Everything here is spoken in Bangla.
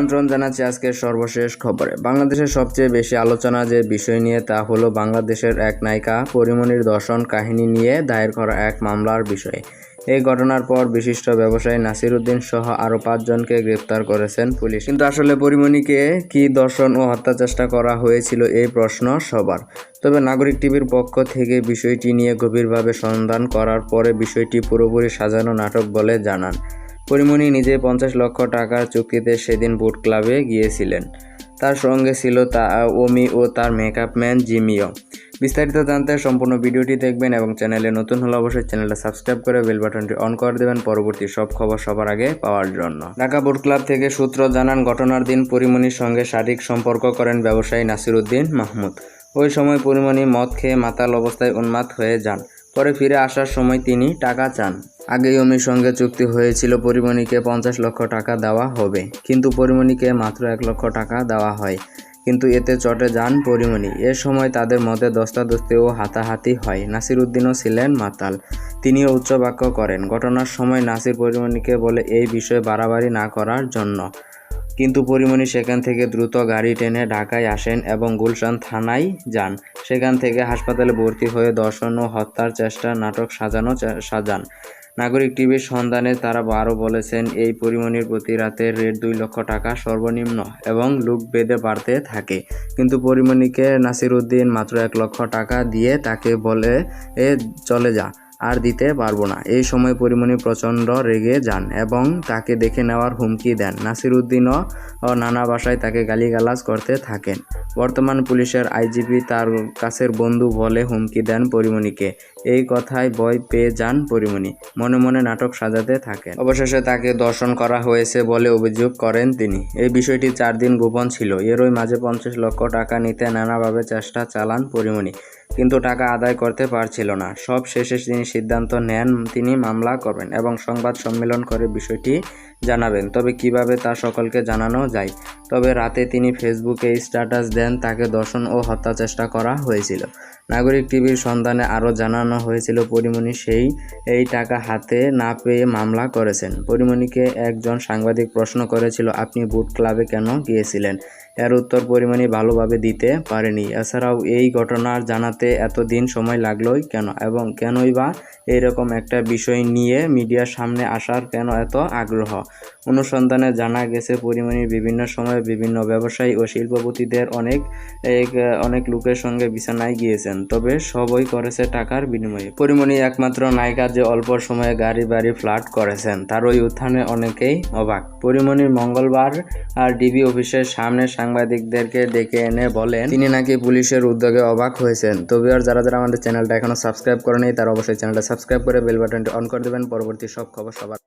আমন্ত্রণ জানাচ্ছি আজকের সর্বশেষ খবরে। বাংলাদেশের সবচেয়ে বেশি আলোচনা যে বিষয় নিয়ে তা হলো বাংলাদেশের এক নায়িকা পরিমণির দর্শন কাহিনী নিয়ে দায়ের করা এক মামলার বিষয়। এই ঘটনার পর বিশিষ্ট ব্যবসায়ী নাসির উদ্দিন সহ আরও পাঁচজনকে গ্রেপ্তার করেছেন পুলিশ। কিন্তু আসলে পরিমণিকে কি দর্শন ও হত্যা চেষ্টা করা হয়েছিল এই প্রশ্ন সবার। তবে নাগরিক টিভির পক্ষ থেকে বিষয়টি নিয়ে গভীরভাবে সন্ধান করার পরে বিষয়টি পুরোপুরি সাজানো নাটক বলে জানান। পরিমণি নিজে পঞ্চাশ লক্ষ টাকার চুক্তিতে সেদিন বুট ক্লাবে গিয়েছিলেন। তার সঙ্গে ছিল তা, ওমি ও তার মেকআপ ম্যান জিমিও বিস্তারিত জানতে সম্পূর্ণ ভিডিওটি দেখবেন এবং চ্যানেলে নতুন হলে অবশ্যই চ্যানেলটা সাবস্ক্রাইব করে বেল বাটনটি অন করে দেবেন পরবর্তী সব খবর সবার আগে পাওয়ার জন্য। ঢাকা বুট ক্লাব থেকে সূত্র জানান, ঘটনার দিন পরিমণির সঙ্গে শারীরিক সম্পর্ক করেন ব্যবসায়ী নাসিরুদ্দিন মাহমুদ। ওই সময় পরিমণি মদ খেয়ে মাতাল অবস্থায় উন্মাদ হয়ে যান। পরে ফিরে আসার সময় তিনি টাকা চান। আগেই অমির সঙ্গে চুক্তি হয়েছিল, পরিমণিকে পঞ্চাশ লক্ষ টাকা দেওয়া হবে। কিন্তু পরিমণিকে মাত্র এক লক্ষ টাকা দেওয়া হয়। কিন্তু এতে চটে যান পরিমণি। এ সময় তাদের মধ্যে দস্তাদস্তি ও হাতাহাতি হয়। নাসির উদ্দিনও ছিলেন মাতাল। তিনিও উচ্চবাক্য করেন, ঘটনার সময় নাসির পরিমণিকে বলে এই বিষয়ে বাড়াবাড়ি না করার জন্য। কিন্তু পরিমণি সেখান থেকে দ্রুত গাড়ি টেনে ঢাকায় আসেন এবং গুলশান থানায় যান। সেখান থেকে হাসপাতালে ভর্তি হয়ে দর্শন ও হত্যার চেষ্টা নাটক সাজানো সাজান। নাগরিক টিভির সন্ধানে তারা আরও বলেছেন, এই পরিমণির প্রতি রাতের রেট দুই লক্ষ টাকা সর্বনিম্ন এবং লুক বেঁধে বাড়তে থাকে। কিন্তু পরিমণিকে নাসির উদ্দিন মাত্র এক লক্ষ টাকা দিয়ে তাকে বলে, এ, চলে যা, আর দিতে পারব না। এই সময় পরিমণি প্রচণ্ড রেগে যান এবং তাকে দেখে নেওয়ার হুমকি দেন। নাসির উদ্দিনও ও নানা ভাষায় তাকে গালিগালাজ করতে থাকেন। বর্তমান পুলিশের আইজিপি তার কাছের বন্ধু বলে হুমকি দেন পরিমণিকে। এই কথায় ভয় পেয়ে যান পরিমণি। মনে মনে নাটক সাজাতে থাকেন। অবশেষে তাকে দর্শন করা হয়েছে বলে অভিযোগ করেন তিনি। এই বিষয়টি চার দিন গোপন ছিল। এরই মাঝে পঞ্চাশ লক্ষ টাকা নিতে নানাভাবে চেষ্টা চালান পরিমণি। কিন্তু টাকা আদায় করতে পারছিল না। সব শেষে তিনি সিদ্ধান্ত নেন তিনি মামলা করবেন এবং সংবাদ সম্মেলন করে বিষয়টি জানাবেন। তবে কীভাবে তা সকলকে জানানো যায়? তবে রাতে তিনি ফেসবুকে স্ট্যাটাস দেন, তাকে দর্শন ও হত্যা চেষ্টা করা হয়েছিল। নাগরিক টিভির সন্ধানে আরও জানানো হয়েছিল, পরিমণি সেই এই টাকা হাতে না পেয়ে মামলা করেছেন। পরিমণিকে একজন সাংবাদিক প্রশ্ন করেছিল, আপনি বুট ক্লাবে কেন গিয়েছিলেন? এর উত্তর পরিমণি ভালোভাবে দিতে পারেনি। এছাড়াও এই ঘটনার জানাতে এতদিন সময় লাগলোই কেন এবং কেনই বা এইরকম একটা বিষয় নিয়ে মিডিয়ার সামনে আসার কেন এত আগ্রহ? অনুসন্ধানে জানা গেছে পরিমণির বিভিন্ন সময়ে বিভিন্ন ব্যবসায়ী ও শিল্পপতিদের অনেক অনেক লোকের সঙ্গে বিছানায় গিয়েছেন। তবে সবই করেছে টাকার বিনিময়ে। পরিমণি একমাত্র নায়িকা যে অল্প সময়ে গাড়ি বাড়ি ফ্ল্যাট করেছেন, তার ওই উত্থানে অনেকেই অবাক। পরিমণির মঙ্গলবার আর ডিবি অফিসের সামনে সাংবাদিকদেরকে ডেকে এনে বলেন, তিনি নাকি পুলিশের উদ্যোগে অবাক হয়েছেন। তবে আর যারা যারা আমাদের চ্যানেলটা এখনও সাবস্ক্রাইব করেনি তারা অবশ্যই চ্যানেলটা সাবস্ক্রাইব করে বেল বাটনটি অন করে দেবেন। পরবর্তী সব খবর সবার